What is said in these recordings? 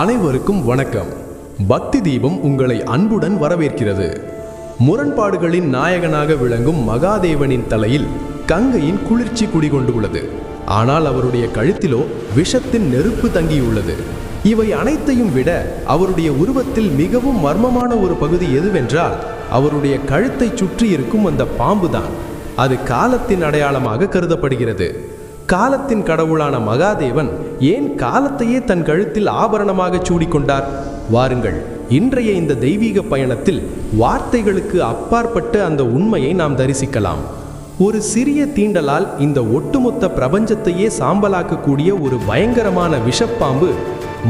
அனைவருக்கும் வணக்கம். பக்தி தீபம் உங்களை அன்புடன் வரவேற்கிறது. முரண்பாடுகளின் நாயகனாக விளங்கும் மகாதேவனின் தலையில் கங்கையின் குளிர்ச்சி குடிகொண்டுள்ளது ஆனால் அவருடைய கழுத்திலோ விஷத்தின் நெருப்பு தங்கியுள்ளது. இவை அனைத்தையும் விட அவருடைய உருவத்தில் மிகவும் மர்மமான ஒரு பகுதி எதுவென்றால் அவருடைய கழுத்தை சுற்றி இருக்கும் அந்த பாம்புதான். அது காலத்தின் அடையாளமாக கருதப்படுகிறது. காலத்தின் கடவுளான மகாதேவன் ஏன் காலத்தையே தன் கழுத்தில் ஆபரணமாக சூடிக்கொண்டார்? வாருங்கள் இன்றைய இந்த தெய்வீக பயணத்தில் வார்த்தைகளுக்கு அப்பாற்பட்ட அந்த உண்மையை நாம் தரிசிக்கலாம். ஒரு சிறிய தீண்டலால் இந்த ஒட்டுமொத்த பிரபஞ்சத்தையே சாம்பலாக்கக்கூடிய ஒரு பயங்கரமான விஷப்பாம்பு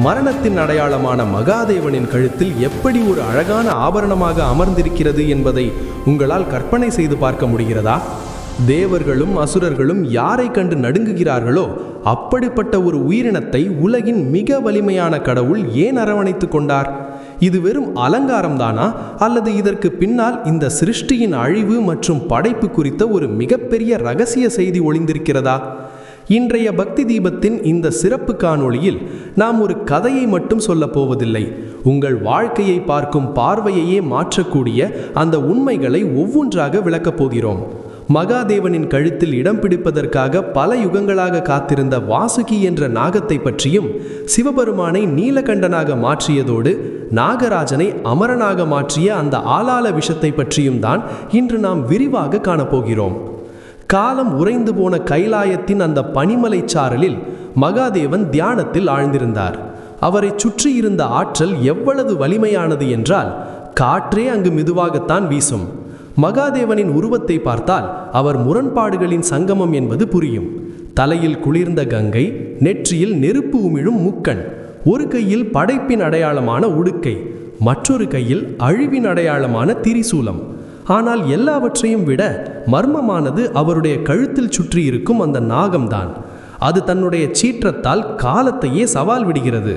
மரணத்தின் அடையாளமான மகாதேவனின் கழுத்தில் எப்படி ஒரு அழகான ஆபரணமாக அமர்ந்திருக்கிறது என்பதை உங்களால் கற்பனை செய்து பார்க்க முடிகிறதா? தேவர்களும் அசுரர்களும் யாரை கண்டு நடுங்குகிறார்களோ அப்படிப்பட்ட ஒரு உயிரினத்தை உலகின் மிக வலிமையான கடவுள் ஏன் அரவணைத்துக் கொண்டார்? இது வெறும் அலங்காரம்தானா? அல்லது இதற்கு பின்னால் இந்த சிருஷ்டியின் அழிவு மற்றும் படைப்பு குறித்த ஒரு மிகப்பெரிய ரகசிய செய்தி ஒளிந்திருக்கிறதா? இன்றைய பக்தி தீபத்தின் இந்த சிறப்பு காணொளியில் நாம் ஒரு கதையை மட்டும் சொல்லப் போவதில்லை. உங்கள் வாழ்க்கையை பார்க்கும் பார்வையையே மாற்றக்கூடிய அந்த உண்மைகளை ஒவ்வொன்றாக விளக்கப் போகிறோம். மகாதேவனின் கழுத்தில் இடம் பிடிப்பதற்காக பல யுகங்களாக காத்திருந்த வாசுகி என்ற நாகத்தை பற்றியும் சிவபெருமானை நீலகண்டனாக மாற்றியதோடு நாகராஜனை அமரனாக மாற்றிய அந்த ஆளாள விஷத்தை பற்றியும் தான் இன்று நாம் விரிவாக காணப்போகிறோம். காலம் உறைந்து போன கைலாயத்தின் அந்த பனிமலைச் சாரலில் மகாதேவன் தியானத்தில் ஆழ்ந்திருந்தார். அவரை சுற்றியிருந்த ஆற்றல் எவ்வளவு வலிமையானது என்றால் காற்றே அங்கு மெதுவாகத்தான் வீசும். மகாதேவனின் உருவத்தை பார்த்தால் அவர் முரண்பாடுகளின் சங்கமம் என்பது புரியும். தலையில் குளிர்ந்த கங்கை நெற்றியில் நெருப்பு உமிழும் முக்கண் ஒரு கையில் படைப்பின் அடையாளமான உடுக்கை மற்றொரு கையில் அழிவின் அடையாளமான திரிசூலம். ஆனால் எல்லாவற்றையும் விட மர்மமானது அவருடைய கழுத்தில் சுற்றியிருக்கும் அந்த நாகம்தான். அது தன்னுடைய சீற்றத்தால் காலத்தையே சவால் விடுகிறது.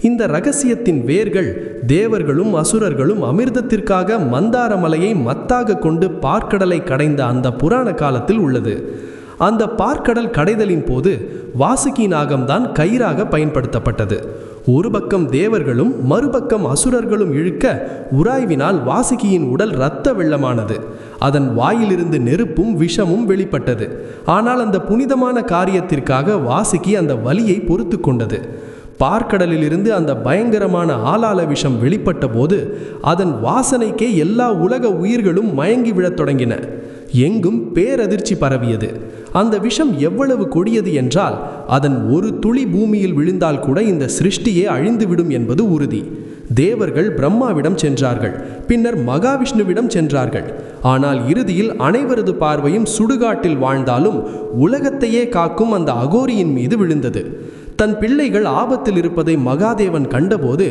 இந்த ரகசியத்தின் வேர்கள் தேவர்களும் அசுரர்களும் அமிர்தத்திற்காக மந்தார மலையை மத்தாக கொண்டு பார்க்கடலை கடைந்த அந்த புராண காலத்தில் உள்ளது. அந்த பார்க்கடல் கடைதலின் போது வாசுகி நாகம்தான் கயிறாக பயன்படுத்தப்பட்டது. ஒரு பக்கம் தேவர்களும் மறுபக்கம் அசுரர்களும் இழுக்க உராய்வினால் வாசுகியின் உடல் இரத்த வெள்ளமானது. அதன் வாயிலிருந்து நெருப்பும் விஷமும் வெளிப்பட்டது. ஆனால் அந்த புனிதமான காரியத்திற்காக வாசுகி அந்த வலியை பொறுத்து கொண்டது. பார்க்கடலிலிருந்து அந்த பயங்கரமான ஆலால விஷம் வெளிப்பட்ட போது அதன் வாசனைக்கே எல்லா உலக உயிர்களும் மயங்கி விழத் தொடங்கின. எங்கும் பேரதிர்ச்சி பரவியது. அந்த விஷம் எவ்வளவு கொடியது என்றால் அதன் ஒரு துளி பூமியில் விழுந்தால் கூட இந்த சிருஷ்டியே அழிந்துவிடும் என்பது உறுதி. தேவர்கள் பிரம்மாவிடம் சென்றார்கள். பின்னர் மகாவிஷ்ணுவிடம் சென்றார்கள். ஆனால் இறுதியில் அனைவரது பார்வையும் சுடுகாட்டில் வாழ்ந்தாலும் உலகத்தையே காக்கும் அந்த அகோரியின் மீது விழுந்தது. தன் பிள்ளைகள் ஆபத்தில் இருப்பதை மகாதேவன் கண்டபோது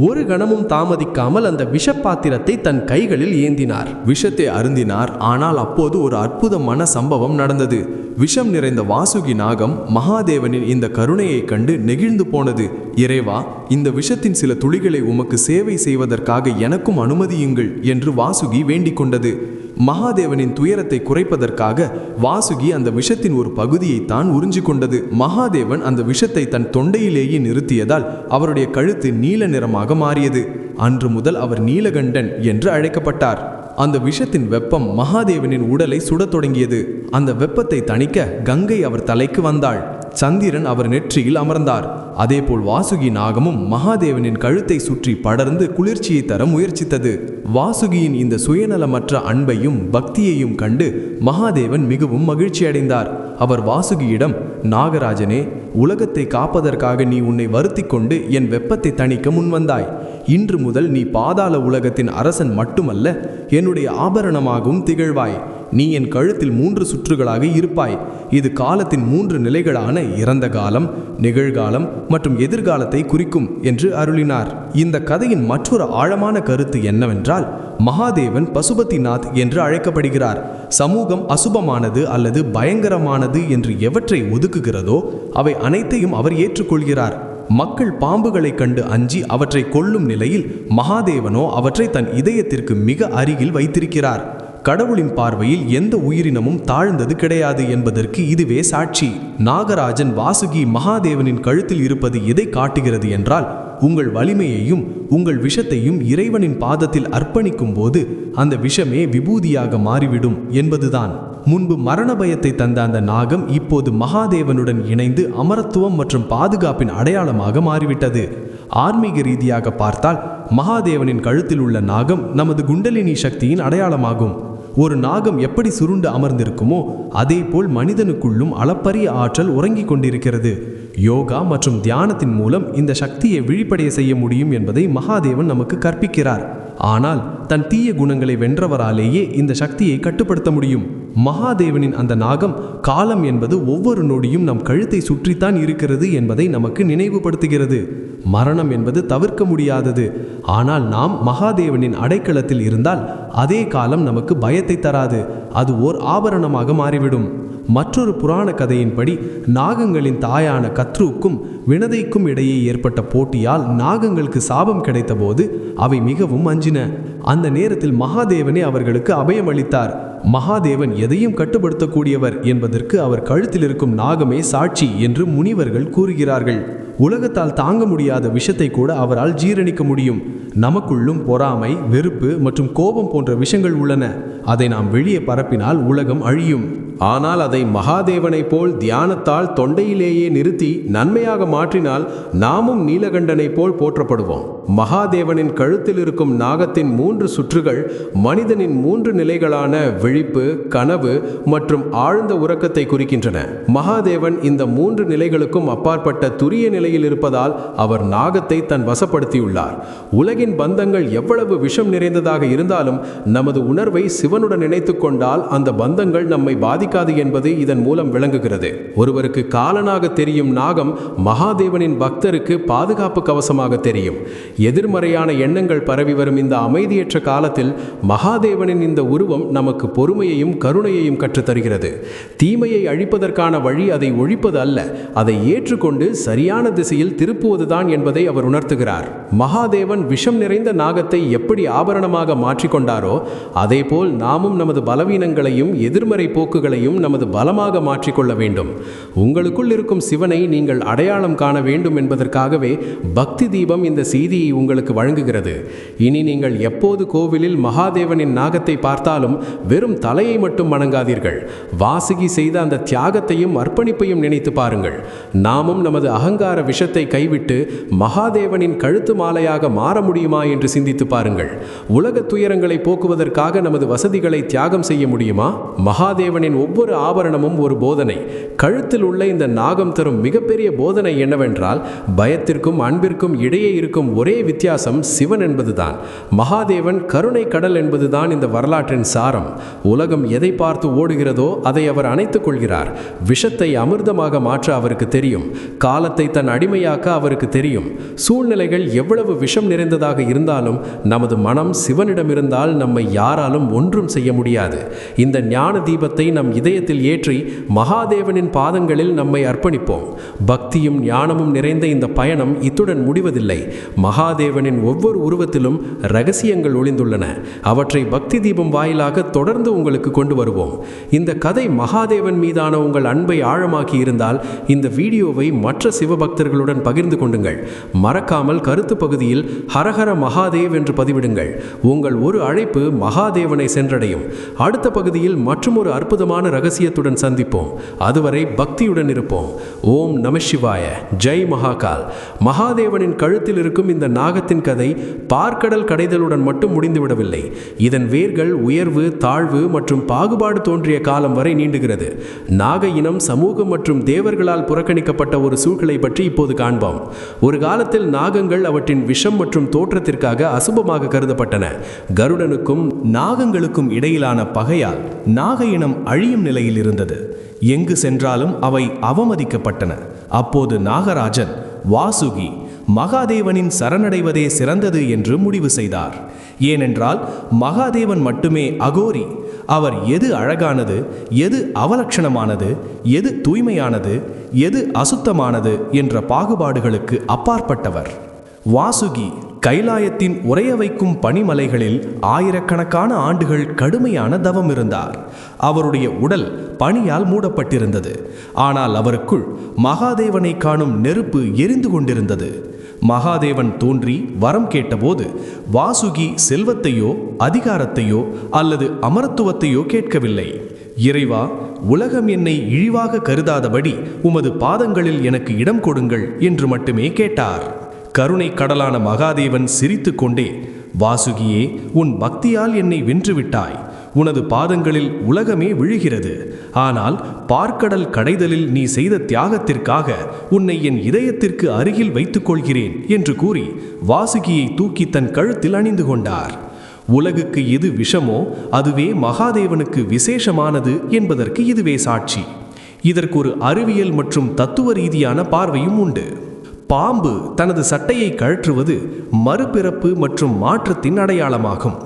ஒரு கணமும் தாமதிக்காமல் அந்த விஷப்பாத்திரத்தை தன் கைகளில் ஏந்தினார். விஷத்தை அருந்தினார். ஆனால் அப்போது ஒரு அற்புதமான சம்பவம் நடந்தது. விஷம் நிறைந்த வாசுகி நாகம் மகாதேவனின் இந்த கருணையைக் கண்டு நெகிழ்ந்து போனது. இறைவா இந்த விஷத்தின் சில துளிகளை உமக்கு சேவை செய்வதற்காக எனக்கும் அனுமதியுங்கள் என்று வாசுகி வேண்டிக் கொண்டது. மகாதேவனின் துயரத்தை குறைப்பதற்காக வாசுகி அந்த விஷத்தின் ஒரு பகுதியை தான் உறிஞ்சு கொண்டது. மகாதேவன் அந்த விஷத்தை தன் தொண்டையிலேயே நிறுத்தியதால் அவருடைய கழுத்து நீல நிறமாக மாறியது. அன்று முதல் அவர் நீலகண்டன் என்று அழைக்கப்பட்டார். அந்த விஷத்தின் வெப்பம் மகாதேவனின் உடலை சுடத் தொடங்கியது. அந்த வெப்பத்தை தணிக்க கங்கை அவர் தலைக்கு வந்தாள். சந்திரன் அவர் நெற்றியில் அமர்ந்தார். அதேபோல் வாசுகி நாகமும் மகாதேவனின் கழுத்தை சுற்றி படர்ந்து குளிர்ச்சியை தர முயற்சித்தது. வாசுகியின் இந்த சுயநலமற்ற அன்பையும் பக்தியையும் கண்டு மகாதேவன் மிகவும் மகிழ்ச்சியடைந்தார் அவர் வாசுகியிடம் நாகராஜனே உலகத்தை காப்பதற்காக நீ உன்னை வருத்தி கொண்டு என் வெப்பத்தை தணிக்க முன்வந்தாய். இன்று முதல் நீ பாதாள உலகத்தின் அரசன் மட்டுமல்ல என்னுடைய ஆபரணமாகவும் திகழ்வாய். நீ என் கழுத்தில் மூன்று சுற்றுகளாக இருப்பாய். இது காலத்தின் மூன்று நிலைகளான இறந்த காலம் நிகழ்காலம் மற்றும் எதிர்காலத்தை குறிக்கும் என்று அருளினார். இந்த கதையின் மற்றொரு ஆழமான கருத்து என்னவென்றால் மகாதேவன் பசுபதிநாத் என்று அழைக்கப்படுகிறார். சமூகம் அசுபமானது அல்லது பயங்கரமானது என்று எவற்றை ஒதுக்குகிறதோ அவை அனைத்தையும் அவர் ஏற்றுக்கொள்கிறார். மக்கள் பாம்புகளைக் கண்டு அஞ்சி அவற்றை கொல்லும் நிலையில் மகாதேவனோ அவற்றை தன் இதயத்திற்கு மிக அருகில் வைத்திருக்கிறார். கடவுளின் பார்வையில் எந்த உயிரினமும் தாழ்ந்தது கிடையாது என்பதற்கு இதுவே சாட்சி. நாகராஜன் வாசுகி மகாதேவனின் கழுத்தில் இருப்பது எதை காட்டுகிறது என்றால் உங்கள் வலிமையையும் உங்கள் விஷத்தையும் இறைவனின் பாதத்தில் அர்ப்பணிக்கும் போது அந்த விஷமே விபூதியாக மாறிவிடும் என்பதுதான். முன்பு மரண பயத்தை தந்த அந்த நாகம் இப்போது மகாதேவனுடன் இணைந்து அமரத்துவம் மற்றும் பாதுகாப்பின் அடையாளமாக மாறிவிட்டது. ஆன்மீக ரீதியாக பார்த்தால் மகாதேவனின் கழுத்தில் உள்ள நாகம் நமது குண்டலினி சக்தியின் அடையாளமாகும். ஒரு நாகம் எப்படி சுருண்டு அமர்ந்திருக்குமோ அதேபோல் மனிதனுக்குள்ளும் அளப்பரிய ஆற்றல் உறங்கிக் கொண்டிருக்கிறது. யோகா மற்றும் தியானத்தின் மூலம் இந்த சக்தியை விழிப்படைய செய்ய முடியும் என்பதை மகாதேவன் நமக்கு கற்பிக்கிறார். ஆனால் தன் தீய குணங்களை வென்றவராலேயே இந்த சக்தியை கட்டுப்படுத்த முடியும். மகாதேவனின் அந்த நாகம் காலம் என்பது ஒவ்வொரு நொடியும் நம் கழுத்தை சுற்றித்தான் இருக்கிறது என்பதை நமக்கு நினைவுபடுத்துகிறது. மரணம் என்பது தவிர்க்க முடியாதது. ஆனால் நாம் மகாதேவனின் அடைக்கலத்தில் இருந்தால் அதே காலம் நமக்கு பயத்தை தராது. அது ஓர் ஆபரணமாக மாறிவிடும். மற்றொரு புராண கதையின்படி நாகங்களின் தாயான கத்ருவுக்கும் வினதைக்கும் இடையே ஏற்பட்ட போட்டியால் நாகங்களுக்கு சாபம் கிடைத்தபோது அவை மிகவும் அஞ்சின. அந்த நேரத்தில் மகாதேவனே அவர்களுக்கு அபயம் அளித்தார். மகாதேவன் எதையும் கட்டுப்படுத்தக்கூடியவர் என்பதற்கு அவர் கழுத்தில் இருக்கும் நாகமே சாட்சி என்று முனிவர்கள் கூறுகிறார்கள். உலகத்தால் தாங்க முடியாத விஷத்தை கூட அவரால் ஜீரணிக்க முடியும். நமக்குள்ளும் பொறாமை வெறுப்பு மற்றும் கோபம் போன்ற விஷங்கள் உள்ளன. அதை நாம் வெளியே பரப்பினால் உலகம் அழியும். ஆனால் அதை மகாதேவனைப் போல் தியானத்தால் தொண்டையிலேயே நிறுத்தி நன்மையாக மாற்றினால் நாமும் நீலகண்டனைப் போல் போற்றப்படுவோம். மகாதேவனின் கழுத்தில் இருக்கும் நாகத்தின் மூன்று சுற்றுகள் மனிதனின் மூன்று நிலைகளான விழிப்பு கனவு மற்றும் ஆழ்ந்த உறக்கத்தை குறிக்கின்றன. மகாதேவன் இந்த மூன்று நிலைகளுக்கும் அப்பாற்பட்ட துரிய நிலை நிலையில் இருப்பதால் அவர் நாகத்தை தன் வசப்படுத்தியுள்ளார். உலகின் பந்தங்கள் எவ்வளவு விஷம் நிறைந்ததாக இருந்தாலும் நமது உணர்வை சிவனுடன் இணைத்துக் கொண்டால் அந்த பந்தங்கள் நம்மை பாதிக்காது என்பது இதன் மூலம் விளங்குகிறது. ஒருவருக்கு காலனாக தெரியும் நாகம் மகாதேவனின் பக்தருக்கு பாதுகாப்பு கவசமாக தெரியும். எதிர்மறையான எண்ணங்கள் பரவி வரும் இந்த அமைதியற்ற காலத்தில் மகாதேவனின் இந்த உருவம் நமக்கு பொறுமையையும் கருணையையும் கற்றுத்தருகிறது. தீமையை அழிப்பதற்கான வழி அதை ஒழிப்பது அல்ல அதை ஏற்றுக்கொண்டு சரியான திசையில் திருப்புவதுதான் என்பதை அவர் உணர்த்துகிறார். மகாதேவன் விஷம் நிறைந்த நாகத்தை எப்படி ஆபரணமாக மாற்றிக்கொண்டாரோ அதேபோல் நாமும் நமது பலவீனங்களையும் எதிர்மறை போக்குகளையும் நமது பலமாக மாற்றிக்கொள்ள வேண்டும். உங்களுக்குள் இருக்கும் சிவனை நீங்கள் அடையாளம் காண வேண்டும் என்பதற்காகவே பக்தி தீபம் இந்த செய்தியை உங்களுக்கு வழங்குகிறது. இனி நீங்கள் எப்போது கோவிலில் மகாதேவனின் நாகத்தை பார்த்தாலும் வெறும் தலையை மட்டும் வணங்காதீர்கள். வாசுகி செய்த அந்த தியாகத்தையும் அர்ப்பணிப்பையும் நினைத்து பாருங்கள். நாமும் நமது அகங்கார விஷத்தை கைவிட்டு மகாதேவனின் கழுத்து மாலையாக மாற முடியுமா என்று சிந்தித்து பாருங்கள். உலக துயரங்களை போக்குவதற்காக நமது வசதிகளை தியாகம் செய்ய முடியுமா? மகாதேவனின் ஒவ்வொரு ஆபரணமும் ஒரு போதனை. கழுத்தில் உள்ள இந்த நாகம் தரும் மிகப்பெரிய போதனை என்னவென்றால் பயத்திற்கும் அன்பிற்கும் இடையே இருக்கும் ஒரே வித்தியாசம் சிவன் என்பதுதான். மகாதேவன் கருணை கடல் என்பதுதான் இந்த வரலாற்றின் சாரம். உலகம் எதை பார்த்து ஓடுகிறதோ அதை அவர் அணைத்துக் கொள்கிறார். விஷத்தை அமிர்தமாக மாற்ற அவருக்கு தெரியும். காலத்தை தன் அடிமையாக்க அவருக்கு தெரியும். சூழ்நிலைகள் எவ்வளவு விஷம் நிறைந்ததாக இருந்தாலும் நமது மனம் சிவனிடம் இருந்தால் நம்மை யாராலும் ஒன்றும் செய்ய முடியாது. இந்த ஞான தீபத்தை நம் இதயத்தில் ஏற்றி மகாதேவனின் பாதங்களில் நம்மை அர்ப்பணிப்போம். பக்தியும் ஞானமும் நிறைந்த இந்த பயணம் இத்துடன் முடிவதில்லை. மகாதேவனின் ஒவ்வொரு உருவத்திலும் ரகசியங்கள் ஒளிந்துள்ளன. அவற்றை பக்தி தீபம் வாயிலாக தொடர்ந்து உங்களுக்கு கொண்டு வருவோம். இந்த கதை மகாதேவன் மீதான உங்கள் அன்பை ஆழமாக்கி இருந்தால் இந்த வீடியோவை மற்ற சிவபக்தர்களுடன் பகிர்ந்து கொண்டுங்கள். மறக்காமல் கருத்து பகுதியில் ஹரஹர மகாதேவ் என்று பதிவிடுங்கள். உங்கள் ஒரு அழைப்பு மகாதேவனை சென்றடையும். அடுத்த பகுதியில் மற்றொரு அற்புதமான ரகசியத்துடன் சந்திப்போம். அதுவரை பக்தியுடன் இருப்போம். ஓம் நம சிவாய. ஜெய் மகாகால். மகாதேவனின் கழுத்தில் இருக்கும் இந்த நாகத்தின் கதை பார்க்கடல் கடைதலுடன் மட்டும் முடிந்துவிடவில்லை. இதன் வேர்கள் உயர்வு தாழ்வு மற்றும் பாகுபாடு தோன்றிய காலம் வரை நீண்டுகிறது. நாக இனம் சமூகம் மற்றும் தேவர்களால் புறக்கணிக்கப்பட்ட ஒரு சூழ்நிலை பற்றி இப்போது காண்போம். ஒரு காலத்தில் நாகங்கள் அவற்றின் விஷம் மற்றும் தோற்றத்திற்காக அசுபமாக கருதப்பட்டன. கருடனுக்கும் நாகங்களுக்கும் இடையிலான பகையால் நாக இனம் அழியும் நிலையில் இருந்தது. எங்கு சென்றாலும் அவை அவமதிக்கப்பட்டன. அப்போது நாகராஜன் வாசுகி மகாதேவனின் சரணடைவதே சிறந்தது என்று முடிவு செய்தார். ஏனென்றால் மகாதேவன் மட்டுமே அகோரி அவர் எது அழகானது எது அவலட்சணமானது எது தூய்மையானது எது அசுத்தமானது என்ற பாகுபாடுகளுக்கு அப்பாற்பட்டவர். வாசுகி கைலாயத்தின் உறைய வைக்கும் பனிமலைகளில் ஆயிரக்கணக்கான ஆண்டுகள் கடுமையான தவம் இருந்தார். அவருடைய உடல் பனியால் மூடப்பட்டிருந்தது. ஆனால் அவருக்குள் மகாதேவனை காணும் நெருப்பு எரிந்து கொண்டிருந்தது. மகாதேவன் தோன்றி வரம் கேட்டபோது வாசுகி செல்வத்தையோ அதிகாரத்தையோ அல்லது அமரத்துவத்தையோ கேட்கவில்லை. இறைவா உலகம் என்னை இழிவாக கருதாதபடி உமது பாதங்களில் எனக்கு இடம் கொடுங்கள் என்று மட்டுமே கேட்டார். கருணை கடலான மகாதேவன் சிரித்துக்கொண்டே வாசுகியே உன் பக்தியால் என்னை வென்றுவிட்டாய் உனது பாதங்களில் உலகமே விழுகிறது. ஆனால் பார்க்கடல் கடைதலில் நீ செய்த தியாகத்திற்காக உன்னை என் இதயத்திற்கு அருகில் வைத்துக் கொள்கிறேன் என்று கூறி வாசுகியை தூக்கி தன் கழுத்தில் அணிந்து கொண்டார். உலகுக்கு எது விஷமோ அதுவே மகாதேவனுக்கு விசேஷமானது என்பதற்கு இதுவே சாட்சி. இதற்கு ஒரு அறிவியல் மற்றும் தத்துவ ரீதியான பார்வையும் உண்டு. பாம்பு தனது சட்டையை கழற்றுவது மறுபிறப்பு மற்றும் மாற்றத்தின் அடையாளமாகும்.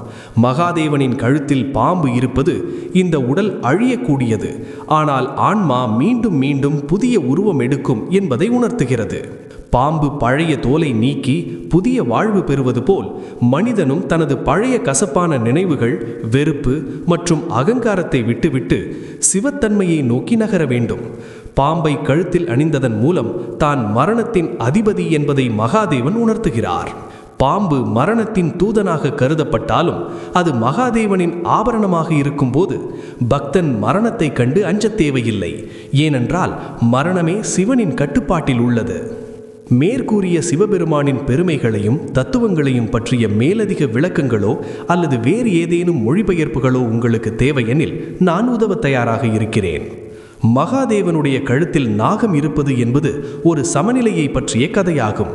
மகாதேவனின் கழுத்தில் பாம்பு இருப்பது இந்த உடல் அழியக்கூடியது. ஆனால் ஆன்மா மீண்டும் மீண்டும் புதிய உருவம் எடுக்கும் என்பதை உணர்த்துகிறது. பாம்பு பழைய தோலை நீக்கி புதிய வாழ்வு பெறுவது போல் மனிதனும் தனது பழைய கசப்பான நினைவுகள் வெறுப்பு மற்றும் அகங்காரத்தை விட்டுவிட்டு சிவத்தன்மையை நோக்கி நகர வேண்டும். பாம்பை கழுத்தில் அணிந்ததன் மூலம் தான் மரணத்தின் அதிபதி என்பதை மகாதேவன் உணர்த்துகிறார். பாம்பு மரணத்தின் தூதனாக கருதப்பட்டாலும் அது மகாதேவனின் ஆபரணமாக இருக்கும்போது பக்தன் மரணத்தை கண்டு அஞ்சத் தேவையில்லை. ஏனென்றால் மரணமே சிவனின் கட்டுப்பாட்டில் உள்ளது. மேற்கூறிய சிவபெருமானின் பெருமைகளையும் தத்துவங்களையும் பற்றிய மேலதிக விளக்கங்களோ அல்லது வேறு ஏதேனும் மொழிபெயர்ப்புகளோ உங்களுக்கு தேவையெனில் நான் உதவ தயாராக இருக்கிறேன். மகாதேவனுடைய கழுத்தில் நாகம் இருப்பது என்பது ஒரு சமநிலையை பற்றிய கதையாகும்.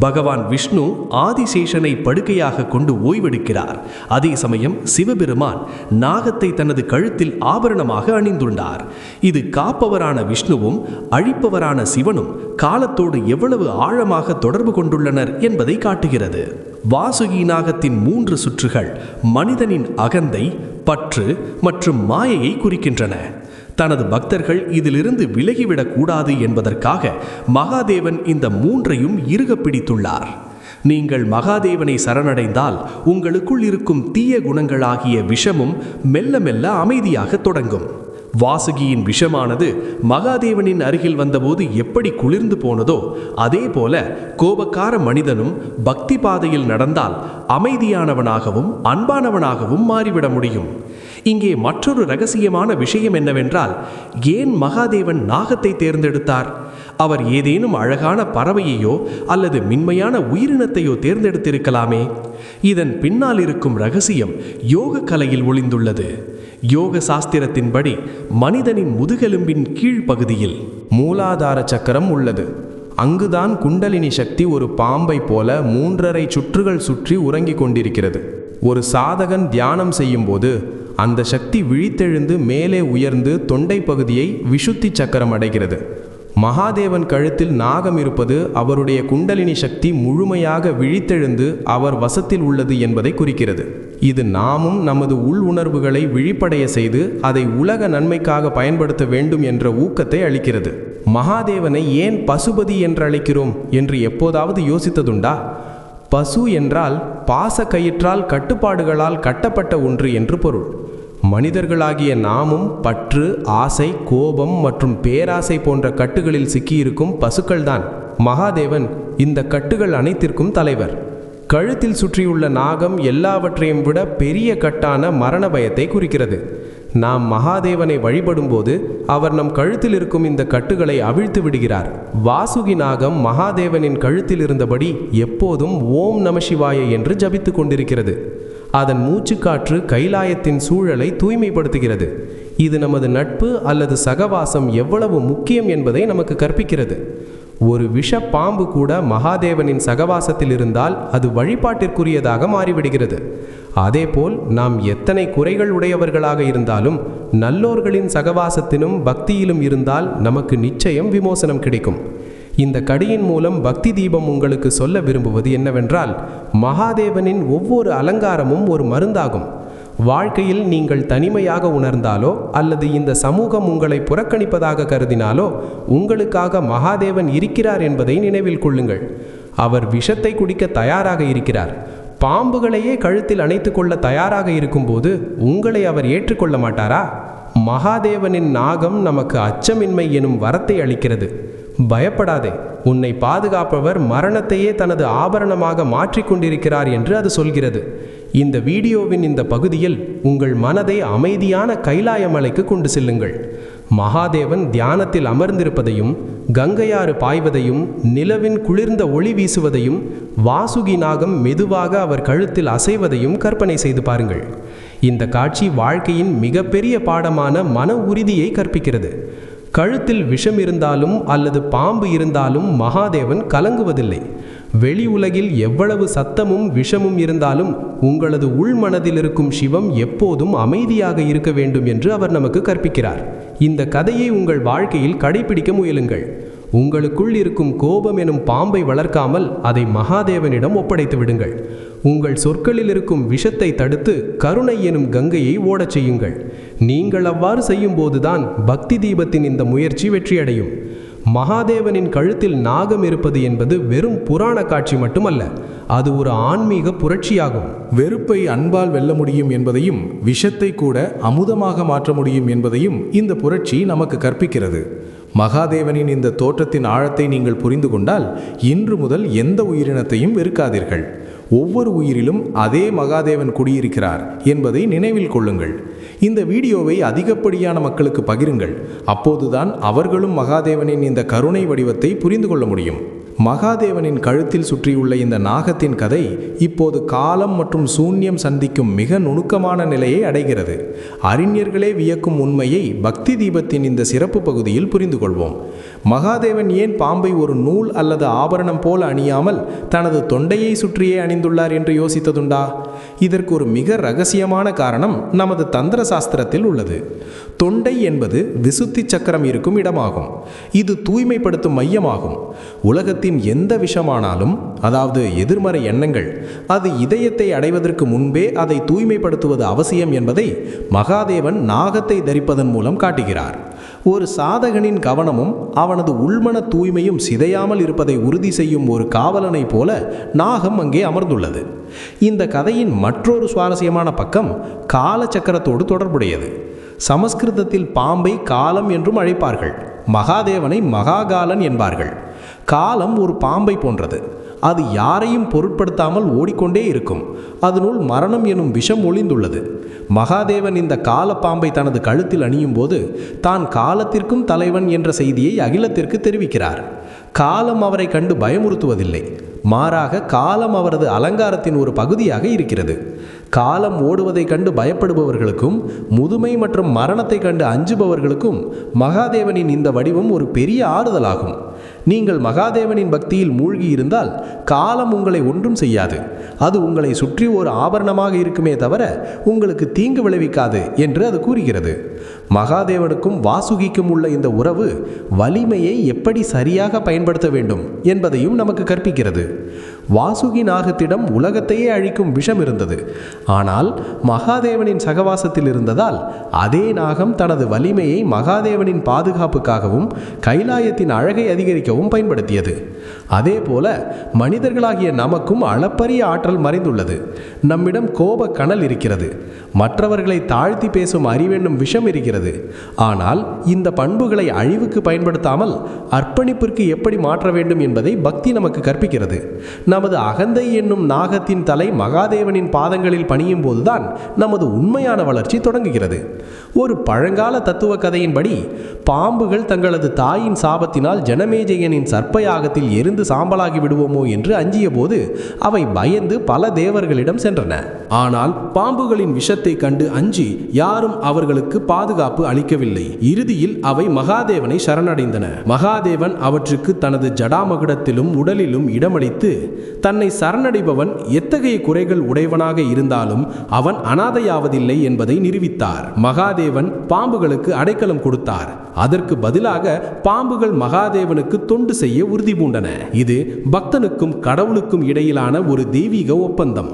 பகவான் விஷ்ணு ஆதிசேஷனை படுக்கையாக கொண்டு ஓய்வெடுக்கிறார். அதே சமயம் சிவபெருமான் நாகத்தை தனது கழுத்தில் ஆபரணமாக அணிந்துள்ளார் இது காப்பவரான விஷ்ணுவும் அழிப்பவரான சிவனும் காலத்தோடு எவ்வளவு ஆழமாக தொடர்பு கொண்டுள்ளனர் என்பதை காட்டுகிறது. வாசுகி நாகத்தின் மூன்று சுற்றுகள் மனிதனின் அகந்தை பற்று மற்றும் மாயையை குறிக்கின்றன. தனது பக்தர்கள் இதிலிருந்து விலகிவிடக்கூடாது என்பதற்காக மகாதேவன் இந்த மூன்றையும் இறுக பிடித்துள்ளார். நீங்கள் மகாதேவனை சரணடைந்தால் உங்களுக்குள் இருக்கும் தீய குணங்களாகிய விஷமும் மெல்ல மெல்ல அமைதியாக தொடங்கும். வாசுகியின் விஷமானது மகாதேவனின் அருகில் வந்தபோது எப்படி குளிர்ந்து போனதோ அதே போல கோபக்கார மனிதனும் பக்தி பாதையில் நடந்தால் அமைதியானவனாகவும் அன்பானவனாகவும் மாறிவிட முடியும். இங்கே மற்றொரு ரகசியமான விஷயம் என்னவென்றால் ஏன் மகாதேவன் நாகத்தை தேர்ந்தெடுத்தார்? அவர் ஏதேனும் அழகான பறவையையோ அல்லது மின்மையான உயிரினத்தையோ தேர்ந்தெடுத்திருக்கலாமே. இதன் பின்னால் இருக்கும் ரகசியம் யோக கலையில் ஒளிந்துள்ளது. யோக சாஸ்திரத்தின்படி மனிதனின் முதுகெலும்பின் கீழ்ப்பகுதியில் மூலாதார சக்கரம் உள்ளது. அங்குதான் குண்டலினி சக்தி ஒரு பாம்பை போல மூன்றரை சுற்றுகள் சுற்றி உறங்கிக் கொண்டிருக்கிறது. ஒரு சாதகன் தியானம் செய்யும்போது அந்த சக்தி விழித்தெழுந்து மேலே உயர்ந்து தொண்டை பகுதியை விஷுத்தி சக்கரம் அடைகிறது. மகாதேவன் கழுத்தில் நாகம் இருப்பது அவருடைய குண்டலினி சக்தி முழுமையாக விழித்தெழுந்து அவர் வசத்தில் உள்ளது என்பதை குறிக்கிறது. இது நாமும் நமது உள் உணர்வுகளை விழிப்படைய செய்து அதை உலக நன்மைக்காக பயன்படுத்த வேண்டும் என்ற ஊக்கத்தை அளிக்கிறது. மகாதேவனை ஏன் பசுபதி என்று அழைக்கிறோம் என்று எப்போதாவது யோசித்ததுண்டா? பசு என்றால் பாச கயிற்றால் கட்டுப்பாடுகளால் கட்டப்பட்ட ஒன்று என்று பொருள். மனிதர்களாகிய நாமும் பற்று ஆசை கோபம் மற்றும் பேராசை போன்ற கட்டுகளில் சிக்கியிருக்கும் பசுக்கள்தான். மகாதேவன் இந்த கட்டுகள் அனைத்திற்கும் தலைவர். கழுத்தில் சுற்றியுள்ள நாகம் எல்லாவற்றையும் விட பெரிய கட்டான மரண பயத்தை குறிக்கிறது. நாம் மகாதேவனை வழிபடும்போது அவர் நம் கழுத்தில் இருக்கும் இந்த கட்டுகளை அவிழ்த்து விடுகிறார். வாசுகி நாகம் மகாதேவனின் கழுத்தில் இருந்தபடி எப்போதும் ஓம் நமசிவாய என்று ஜபித்துக் கொண்டிருக்கிறது. அதன் மூச்சுக்காற்று கைலாயத்தின் சூழலை தூய்மைப்படுத்துகிறது. இது நமது நட்பு அல்லது சகவாசம் எவ்வளவு முக்கியம் என்பதை நமக்கு கற்பிக்கிறது. ஒரு விஷ பாம்பு கூட மகாதேவனின் சகவாசத்தில் இருந்தால் அது வழிபாட்டிற்குரியதாக மாறிவிடுகிறது. அதேபோல் நாம் எத்தனை குறைகள் உடையவர்களாக இருந்தாலும் நல்லோர்களின் சகவாசத்திலும் பக்தியிலும் இருந்தால் நமக்கு நிச்சயம் விமோசனம் கிடைக்கும். இந்த கடியின் மூலம் பக்தி தீபம் உங்களுக்கு சொல்ல விரும்புவது என்னவென்றால் மகாதேவனின் ஒவ்வொரு அலங்காரமும் ஒரு மருந்தாகும். வாழ்க்கையில் நீங்கள் தனிமையாக உணர்ந்தாலோ அல்லது இந்த சமூகம் உங்களை புறக்கணிப்பதாக கருதினாலோ உங்களுக்காக மகாதேவன் இருக்கிறார் என்பதை நினைவில் கொள்ளுங்கள். அவர் விஷத்தை குடிக்க தயாராக இருக்கிறார். பாம்புகளையே கழுத்தில் அணைத்து கொள்ள தயாராக இருக்கும்போது உங்களை அவர் ஏற்றுக்கொள்ள மாட்டாரா? மகாதேவனின் நாகம் நமக்கு அச்சமின்மை எனும் வரத்தை அளிக்கிறது. பயப்படாதே. உன்னை பாதுகாப்பவர் மரணத்தையே தனது ஆபரணமாக மாற்றிக்கொண்டிருக்கிறார் என்று அது சொல்கிறது. இந்த வீடியோவின் இந்த பகுதியில் உங்கள் மனதை அமைதியான கைலாயமலைக்கு கொண்டு செல்லுங்கள். மகாதேவன் தியானத்தில் அமர்ந்திருப்பதையும் கங்கையாறு பாய்வதையும் நிலவின் குளிர்ந்த ஒளி வீசுவதையும் வாசுகி நாகம் மெதுவாக அவர் கழுத்தில் அசைவதையும் கற்பனை செய்து பாருங்கள். இந்த காட்சி வாழ்க்கையின் மிகப்பெரிய பாடமான மன உறுதியை கற்பிக்கிறது. கழுத்தில் விஷம் இருந்தாலும் அல்லது பாம்பு இருந்தாலும் மகாதேவன் கலங்குவதில்லை. வெளி உலகில் எவ்வளவு சத்தமும் விஷமும் இருந்தாலும் உங்களது உள்மனதில் இருக்கும் சிவம் எப்போதும் அமைதியாக இருக்க வேண்டும் என்று அவர் நமக்கு கற்பிக்கிறார். இந்த கதையை உங்கள் வாழ்க்கையில் கடைபிடிக்க முயலுங்கள். உங்களுக்குள் இருக்கும் கோபம் எனும் பாம்பை வளர்க்காமல் அதை மகாதேவனிடம் ஒப்படைத்து விடுங்கள். உங்கள் சொற்களில் இருக்கும் விஷத்தை தடுத்து கருணை எனும் கங்கையை ஓடச் செய்யுங்கள். நீங்கள் அவ்வாறு செய்யும்போதுதான் பக்தி தீபத்தின் இந்த முயற்சி வெற்றியடையும். மகாதேவனின் கழுத்தில் நாகம் இருப்பது என்பது வெறும் புராண காட்சி மட்டுமல்ல அது ஒரு ஆன்மீக புரட்சியாகும். வெறுப்பை அன்பால் வெல்ல முடியும் என்பதையும் விஷத்தை கூட அமுதமாக மாற்ற முடியும் என்பதையும் இந்த புரட்சி நமக்கு கற்பிக்கிறது. மகாதேவனின் இந்த தோற்றத்தின் ஆழத்தை நீங்கள் புரிந்து கொண்டால் இன்று முதல் எந்த உயிரினத்தையும் வெறுக்காதீர்கள். ஒவ்வொரு உயிரிலும் அதே மகாதேவன் குடியிருக்கிறார் என்பதை நினைவில் கொள்ளுங்கள். இந்த வீடியோவை அதிகப்படியான மக்களுக்கு பகிருங்கள். அப்போதுதான் அவர்களும் மகாதேவனின் இந்த கருணை வடிவத்தை புரிந்து கொள்ள முடியும். மகாதேவனின் கழுத்தில் சுற்றியுள்ள இந்த நாகத்தின் கதை இப்போது காலம் மற்றும் சூன்யம் சந்திக்கும் மிக நுணுக்கமான நிலையை அடைகிறது. அறிஞர்களே வியக்கும் உண்மையை பக்தி தீபத்தின் இந்த சிறப்பு பகுதியில் புரிந்து கொள்வோம். மகாதேவன் ஏன் பாம்பை ஒரு நூல் அல்லது ஆபரணம் போல அணியாமல் தனது தொண்டையை சுற்றியே அணிந்துள்ளார் என்று யோசித்ததுண்டா? இதற்கு ஒரு மிக ரகசியமான காரணம் நமது தந்திர சாஸ்திரத்தில் உள்ளது. தொண்டை என்பது விசுத்தி சக்கரம் இருக்கும் இடமாகும். இது தூய்மைப்படுத்தும் மையமாகும். உலகத்தில் உலகத்தின் எந்த விஷமானாலும் அதாவது எதிர்மறை எண்ணங்கள் அது இதயத்தை அடைவதற்கு முன்பே அதை தூய்மைப்படுத்துவது அவசியம் என்பதை மகாதேவன் நாகத்தை தரிப்பதன் மூலம் காட்டுகிறார். ஒரு சாதகனின் கவனமும் அவனது உள்மன தூய்மையும் சிதையாமல் இருப்பதை உறுதி செய்யும் ஒரு காவலனைப் போல நாகம் அங்கே அமர்ந்துள்ளது. இந்த கதையின் மற்றொரு சுவாரஸ்யமான பக்கம் காலச்சக்கரத்தோடு தொடர்புடையது. சமஸ்கிருதத்தில் பாம்பை காலம் என்றும் அழைப்பார்கள். மகாதேவனை மகாகாலன் என்பார்கள். காலம் ஒரு பாம்பை போன்றது. அது யாரையும் பொருட்படுத்தாமல் ஓடிக்கொண்டே இருக்கும். அதனுள் மரணம் எனும் விஷம் ஒளிந்துள்ளது. மகாதேவன் இந்த கால பாம்பை தனது கழுத்தில் அணியும் போது தான் காலத்திற்கும் தலைவன் என்ற செய்தியை அகிலத்திற்கு தெரிவிக்கிறார். காலம் அவரை கண்டு பயமுறுத்துவதில்லை. மாறாக காலம் அவரது அலங்காரத்தின் ஒரு பகுதியாக இருக்கிறது. காலம் ஓடுவதைக் கண்டு பயப்படுபவர்களுக்கும் முதுமை மற்றும் மரணத்தை கண்டு அஞ்சுபவர்களுக்கும் மகாதேவனின் இந்த வடிவம் ஒரு பெரிய ஆறுதலாகும். நீங்கள் மகாதேவனின் பக்தியில் மூழ்கி இருந்தால் காலம் உங்களை ஒன்றும் செய்யாது. அது உங்களை சுற்றி ஒரு ஆபரணமாக இருக்குமே தவிர உங்களுக்கு தீங்கு விளைவிக்காது என்று அது கூறுகிறது. மகாதேவனுக்கும் வாசுகிக்கும் உள்ள இந்த உறவு வலிமையை எப்படி சரியாக பயன்படுத்த வேண்டும் என்பதையும் நமக்கு கற்பிக்கிறது. வாசுகி நாகத்திடம் உலகத்தையே அழிக்கும் விஷம் இருந்தது. ஆனால் மகாதேவனின் சகவாசத்தில் இருந்ததால் அதே நாகம் தனது வலிமையை மகாதேவனின் பாதுகாப்புக்காகவும் கைலாயத்தின் அழகை அதிகரிக்கவும் பயன்படுத்தியது. அதே போல மனிதர்களாகிய நமக்கும் அளப்பரிய ஆற்றல் மறைந்துள்ளது. நம்மிடம் கோப கணல் இருக்கிறது. மற்றவர்களை தாழ்த்தி பேசும் அறிவென்னும் விஷம் இருக்கிறது. ஆனால் இந்த பண்புகளை அழிவுக்கு பயன்படுத்தாமல் அர்ப்பணிப்பிற்கு எப்படி மாற்ற வேண்டும் என்பதை பக்தி நமக்கு கற்பிக்கிறது. நமது அகந்தை என்னும் நாகத்தின் தலை மகாதேவனின் பாதங்களில் பணியும் போதுதான் நமது உண்மையான வளர்ச்சி தொடங்குகிறது. ஒரு பழங்கால தத்துவ கதையின்படி பாம்புகள் தங்களது தாயின் சாபத்தினால் ஜனமேஜயனின் சர்ப்பயாகத்தில் எரிந்து சாம்பலாகி விடுவோமோ என்று அஞ்சிய போது அவை பயந்து பல தேவர்களிடம் சென்றன. ஆனால் பாம்புகளின் விஷத்தை கண்டு அஞ்சி யாரும் அவர்களுக்கு பாதுகாப்பு அளிக்கவில்லை. இறுதியில் அவை மகாதேவனை சரணடைந்தன. மகாதேவன் அவற்றுக்கு தனது ஜடாமகுடத்திலும் உடலிலும் இடமளித்து தன்னை சரணடைபவன் எத்தகைய குறைகள் உடையவனாக இருந்தாலும் அவன் அனாதையாவதில்லை என்பதை நிரூபித்தார். மகாதேவன் பாம்புகளுக்கு அடைக்கலம் கொடுத்தார். அதற்கு பதிலாக பாம்புகள் மகாதேவனுக்கு தொண்டு செய்ய உறுதி பூண்டன. இது பக்தனுக்கும் கடவுளுக்கும் இடையிலான ஒரு தெய்வீக ஒப்பந்தம்.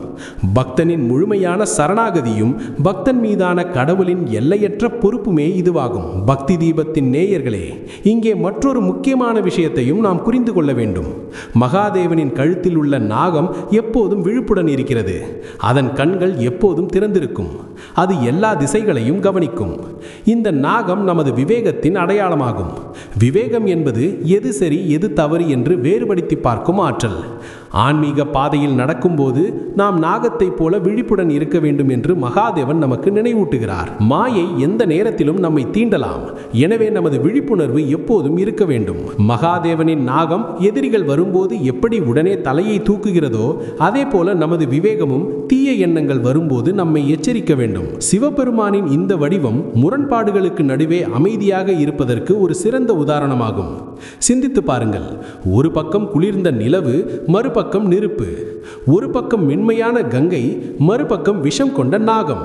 பக்தனின் முழுமையான சரணாகதியும் பக்தன் மீதான கடவுளின் எல்லையற்ற பொறுப்புமே இதுவாகும். பக்தி தீபத்தின் நேயர்களே இங்கே மற்றொரு முக்கியமான விஷயத்தையும் நாம் புரிந்து கொள்ள வேண்டும். மகாதேவனின் கழுத்தில் உள்ள நாகம் எப்போதும் விழுப்புடன் இருக்கிறது. அதன் கண்கள் கண்கள் எப்போதும் திறந்திருக்கும். அது எல்லா திசைகளையும் கவனிக்கும். இந்த நாகம் நமது விவேகத்தின் அடையாளமாகும். விவேகம் என்பது எது சரி எது தவறு என்று வேறுபடுத்தி பார்க்கும் ஆற்றல். ஆன்மீக பாதையில் நடக்கும்போது நாம் நாகத்தைப் போல விழிப்புடன் இருக்க வேண்டும் என்று மகாதேவன் நமக்கு நினைவூட்டுகிறார். மாயை எந்த நேரத்திலும் நம்மை தீண்டலாம். எனவே நமது விழிப்புணர்வு எப்போதும் இருக்க வேண்டும். மகாதேவனின் நாகம் எதிரிகள் வரும்போது எப்படி உடனே தலையை தூக்குகிறதோ அதே போல நமது விவேகமும் தீய எண்ணங்கள் வரும்போது நம்மை எச்சரிக்க வேண்டும். சிவபெருமானின் இந்த வடிவம் முரண்பாடுகளுக்கு நடுவே அமைதியாக இருப்பதற்கு ஒரு சிறந்த உதாரணமாகும். சிந்தித்து பாருங்கள். ஒரு பக்கம் குளிர்ந்த நிலவு மறுபக்கம் பக்கம் நெருப்பு ஒரு பக்கம் மென்மையான கங்கை மறுபக்கம் விஷம் கொண்ட நாகம்.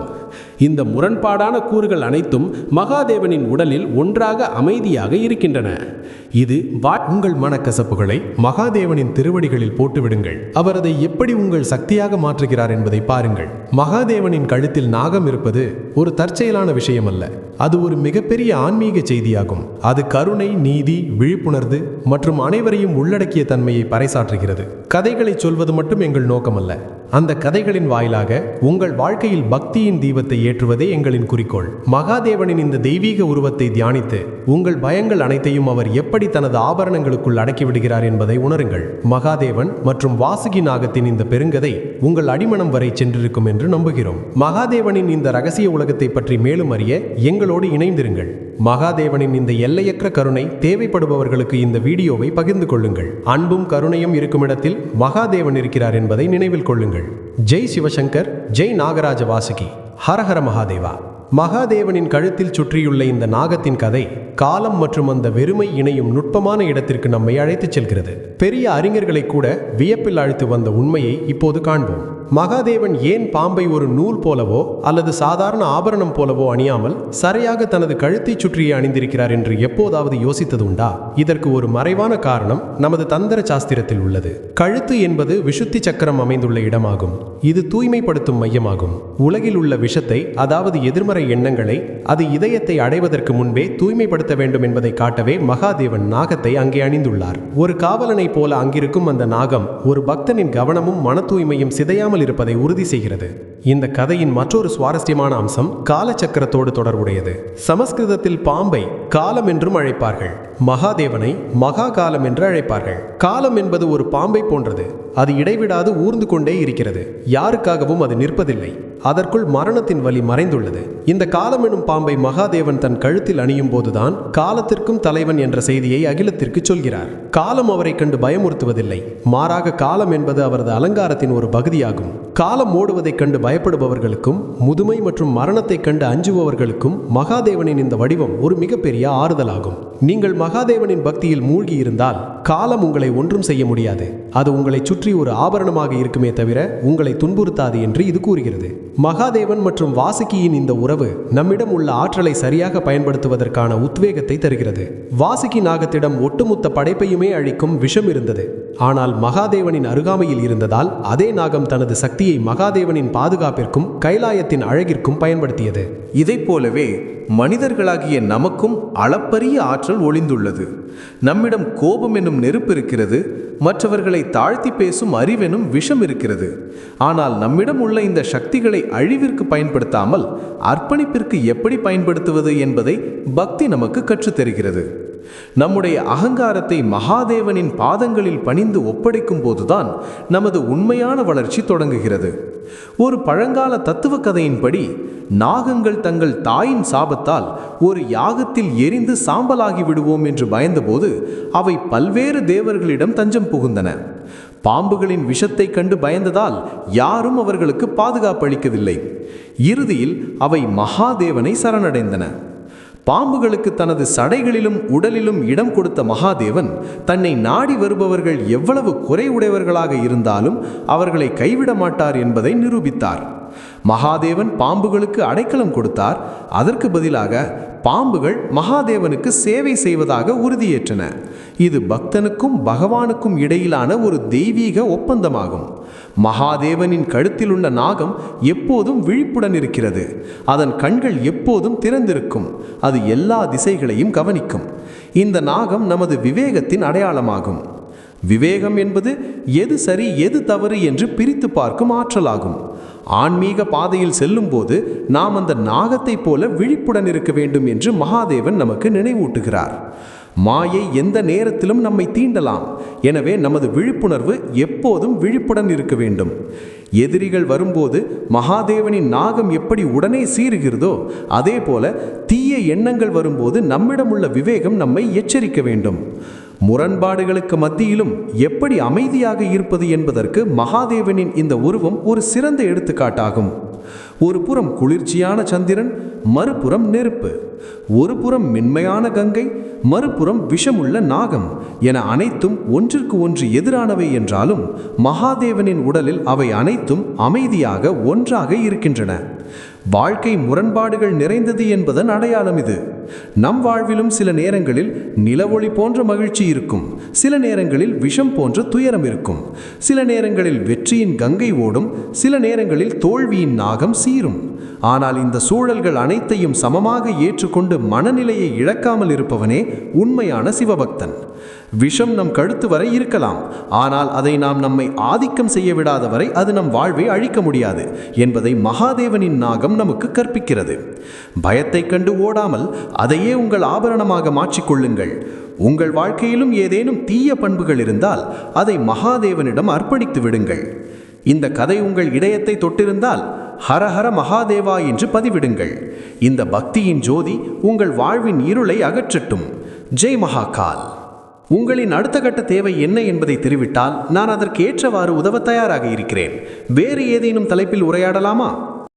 இந்த முரண்பாடான கூறுகள் அனைத்தும் மகாதேவனின் உடலில் ஒன்றாக அமைதியாக இருக்கின்றன. இது வா உங்கள் மனக்கசப்புகளை மகாதேவனின் திருவடிகளில் போட்டுவிடுங்கள். அவர் அதை எப்படி உங்கள் சக்தியாக மாற்றுகிறார் என்பதை பாருங்கள். மகாதேவனின் கழுத்தில் நாகம் இருப்பது ஒரு தற்செயலான விஷயம் அல்ல அது ஒரு மிகப்பெரிய ஆன்மீக செய்தியாகும். அது கருணை நீதி விழிப்புணர்வு மற்றும் அனைவரையும் உள்ளடக்கிய தன்மையை பறைசாற்றுகிறது. கதைகளை சொல்வது மட்டும் எங்கள் நோக்கமல்ல. அந்த கதைகளின் வாயிலாக உங்கள் வாழ்க்கையில் பக்தியின் தீபத்தை ஏற்றுவதே எங்களின் குறிக்கோள். மகாதேவனின் இந்த தெய்வீக உருவத்தை தியானித்து உங்கள் பயங்கள் அனைத்தையும் அவர் எப்படி தனது ஆபரணங்களுக்குள் அடக்கிவிடுகிறார் என்பதை உணருங்கள். மகாதேவன் மற்றும் வாசுகி நாகத்தின் இந்த பெருங்கதை உங்கள் அடிமனம் வரை சென்றிருக்கும் என்று நம்புகிறோம். மகாதேவனின் இந்த ரகசிய உலகத்தை பற்றி மேலும் அறிய எங்களோடு இணைந்திருங்கள். மகாதேவனின் இந்த எல்லையற்ற கருணை தேவைப்படுபவர்களுக்கு இந்த வீடியோவை பகிர்ந்து கொள்ளுங்கள். அன்பும் கருணையும் இருக்கும் இடத்தில் மகாதேவன் இருக்கிறார் என்பதை நினைவில் கொள்ளுங்கள். ஜெய் சிவசங்கர் ஜெய் நாகராஜ வாசுகி. ஹரஹர மகாதேவா மகாதேவனின் கழுத்தில் சுற்றியுள்ள இந்த நாகத்தின் கதை காலம் மற்றும் அந்த வெறுமை இணையும் நுட்பமான இடத்திற்கு நம்மை அழைத்துச் செல்கிறது. பெரிய அறிஞர்களை கூட வியப்பில் அழைத்து வந்த உண்மையை இப்போது காண்போம். மகாதேவன் ஏன் பாம்பை ஒரு நூல் போலவோ அல்லது சாதாரண ஆபரணம் போலவோ அணியாமல் சரியாக தனது கழுத்தை சுற்றியே அணிந்திருக்கிறார் என்று எப்போதாவது யோசித்தது உண்டா? இதற்கு ஒரு மறைவான காரணம் நமது தந்திர சாஸ்திரத்தில் உள்ளது. கழுத்து என்பது விசுத்தி சக்கரம் அமைந்துள்ள இடமாகும். இது தூய்மைப்படுத்தும் மையமாகும். உலகில் உள்ள விஷத்தை அதாவது எதிர்மறை எண்ணங்களை அது இதயத்தை அடைவதற்கு முன்பே தூய்மைப்படுத்த வேண்டும் என்பதை காட்டவே மகாதேவன் நாகத்தை அங்கே அணிந்துள்ளார். ஒரு காவலனைப் போல அங்கிருக்கும் அந்த நாகம் ஒரு பக்தனின் கவனமும் மன தூய்மையும் சிதையாமல் இருப்பதை உறுதி செய்கிறது. இந்த கதையின் மற்றொரு சுவாரஸ்யமான அம்சம் காலச்சக்கரத்தோடு தொடர்புடையது. சமஸ்கிருதத்தில் பாம்பை காலம் என்றும் அழைப்பார்கள். மகாதேவனை மகா காலம் என்று அழைப்பார்கள். காலம் என்பது ஒரு பாம்பை போன்றது. அது இடைவிடாது ஊர்ந்து கொண்டே இருக்கிறது. யாருக்காகவும் அது நிற்பதில்லை. அதற்குள் மரணத்தின் வலி மறைந்துள்ளது. இந்த காலம் எனும் பாம்பை மகாதேவன் தன் கழுத்தில் அணியும் போதுதான் காலத்திற்கும் தலைவன் என்ற செய்தியை அகிலத்திற்கு சொல்கிறார். காலம் அவரை கண்டு பயமுறுத்துவதில்லை. மாறாக காலம் என்பது அவரது அலங்காரத்தின் ஒரு பகுதியாகும். காலம் ஓடுவதைக் கண்டு பயப்படுபவர்களுக்கும் முதுமை மற்றும் மரணத்தைக் கண்டு அஞ்சுபவர்களுக்கும் மகாதேவனின் இந்த வடிவம் ஒரு மிகப்பெரிய ஆறுதலாகும். நீங்கள் மகாதேவனின் பக்தியில் மூழ்கி இருந்தால் காலம் உங்களை ஒன்றும் செய்ய முடியாது. அது உங்களை சுற்றி ஒரு ஆபரணமாக இருக்குமே தவிர உங்களை துன்புறுத்தாது என்று இது கூறுகிறது. மகாதேவன் மற்றும் வாசுகியின் இந்த உறவு நம்மிடம் உள்ள ஆற்றலை சரியாக பயன்படுத்துவதற்கான உத்வேகத்தை தருகிறது. வாசுகி நாகத்திடம் ஒட்டுமொத்த படைப்பையுமே அழிக்கும் விஷம் இருந்தது. ஆனால் மகாதேவனின் அருகாமையில் இருந்ததால் அதே நாகம் தனது சக்தியை மகாதேவனின் பாதுகாப்பிற்கும் கைலாயத்தின் அழகிற்கும் பயன்படுத்தியது. இதைப் போலவே மனிதர்களாகிய நமக்கும் அளப்பரிய ஆற்றல் ஒளிந்துள்ளது. நம்மிடம் கோபம் என்னும் நெருப்பு இருக்கிறது மற்றவர்களை தாழ்த்தி பேசும் அறிவெனும் விஷம் இருக்கிறது. ஆனால் நம்மிடம் உள்ள இந்த சக்திகளை அழிவிற்கு பயன்படுத்தாமல் அர்ப்பணிப்பிற்கு எப்படி பயன்படுத்துவது என்பதை பக்தி நமக்கு கற்றுத்தருகிறது நம்முடைய அகங்காரத்தை மகாதேவனின் பாதங்களில் பணிந்து ஒப்படைக்கும் போதுதான் நமது உண்மையான வளர்ச்சி தொடங்குகிறது. ஒரு பழங்கால தத்துவ கதையின்படி நாகங்கள் தங்கள் தாயின் சாபத்தால் ஒரு யாகத்தில் எரிந்து சாம்பலாகி விடுவோம் என்று பயந்தபோது அவை பல்வேறு தேவர்களிடம் தஞ்சம் புகுந்தன. பாம்புகளின் விஷத்தை கண்டு பயந்ததால் யாரும் அவர்களுக்கு பாதுகாப்பு அளிக்கவில்லை இறுதியில் அவை மகாதேவனை சரணடைந்தன. பாம்புகளுக்கு தனது சடைகளிலும் உடலிலும் இடம் கொடுத்த மகாதேவன் தன்னை நாடி வருபவர்கள் எவ்வளவு குறைவுடையவர்களாக இருந்தாலும் அவர்களை கைவிட மாட்டார் என்பதை நிரூபித்தார். மகாதேவன் பாம்புகளுக்கு அடைக்கலம் கொடுத்தார். அதற்கு பதிலாக பாம்புகள் மகாதேவனுக்கு சேவை செய்வதாக உறுதியேற்றன. இது பக்தனுக்கும் பகவானுக்கும் இடையிலான ஒரு தெய்வீக ஒப்பந்தமாகும். மகாதேவனின் கழுத்தில் உள்ள நாகம் எப்போதும் விழிப்புடன் இருக்கிறது. அதன் கண்கள் எப்போதும் திறந்திருக்கும். அது எல்லா திசைகளையும் கவனிக்கும். இந்த நாகம் நமது விவேகத்தின் அடையாளமாகும். விவேகம் என்பது எது சரி எது தவறு என்று பிரித்து பார்க்கும் ஆற்றலாகும். ஆன்மீக பாதையில் செல்லும்போது நாம் அந்த நாகத்தைப் போல விழிப்புடன் இருக்க வேண்டும் என்று மகாதேவன் நமக்கு நினைவூட்டுகிறார். மாயை எந்த நேரத்திலும் நம்மை தீண்டலாம். எனவே நமது விழிப்புணர்வு எப்போதும் விழிப்புடன் இருக்க வேண்டும். எதிரிகள் வரும்போது மகாதேவனின் நாகம் எப்படி உடனே சீறுகிறதோ அதே போல தீய எண்ணங்கள் வரும்போது நம்மிடமுள்ள விவேகம் நம்மை எச்சரிக்க வேண்டும். முரண்பாடுகளுக்கு மத்தியிலும் எப்படி அமைதியாக இருப்பது என்பதற்கு மகாதேவனின் இந்த உருவம் ஒரு சிறந்த எடுத்துக்காட்டாகும். ஒரு புறம் குளிர்ச்சியான சந்திரன் மறுபுறம் நெருப்பு. ஒரு புறம் மென்மையான கங்கை மறுபுறம் விஷமுள்ள நாகம் என அனைத்தும் ஒன்றிற்கு ஒன்று எதிரானவை என்றாலும் மகாதேவனின் உடலில் அவை அனைத்தும் அமைதியாக ஒன்றாக இருக்கின்றன. வாழ்க்கை முரண்பாடுகள் நிறைந்தது என்பதன் அடையாளம் இது. நம் வாழ்விலும் சில நேரங்களில் நிலவொளி போன்ற மகிழ்ச்சி இருக்கும். சில நேரங்களில் விஷம் போன்ற துயரம் இருக்கும். சில நேரங்களில் வெற்றியின் கங்கை ஓடும். சில நேரங்களில் தோல்வியின் நாகம் சீரும். ஆனால் இந்த சூழல்கள் அனைத்தையும் சமமாக ஏற்றுக்கொண்டு மனநிலையை இழக்காமல் இருப்பவனே உண்மையான சிவபக்தன். விஷம் நம் கழுத்து வரை இருக்கலாம். ஆனால் அதை நாம் நம்மை ஆதிக்கம் செய்ய விடாத வரை அது நம் வாழ்வை அழிக்க முடியாது என்பதை மகாதேவனின் நாகம் நமக்கு கற்பிக்கிறது. பயத்தை கண்டு ஓடாமல் அதையே உங்கள் ஆபரணமாக மாற்றிக்கொள்ளுங்கள் உங்கள் வாழ்க்கையிலும் ஏதேனும் தீய பண்புகள் இருந்தால் அதை மகாதேவனிடம் அர்ப்பணித்து விடுங்கள். இந்த கதை உங்கள் இதயத்தை தொட்டிருந்தால் ஹரஹர மகாதேவா என்று பதிவிடுங்கள். இந்த பக்தியின் ஜோதி உங்கள் வாழ்வின் இருளை அகற்றட்டும். ஜெய் மகாகால். உங்களின் அடுத்த கட்ட தேவை என்ன என்பதை தெரிவித்தால் நான் அதற்கு ஏற்றவாறு உதவ தயாராக இருக்கிறேன். வேறு ஏதேனும் தலைப்பில் உரையாடலாமா?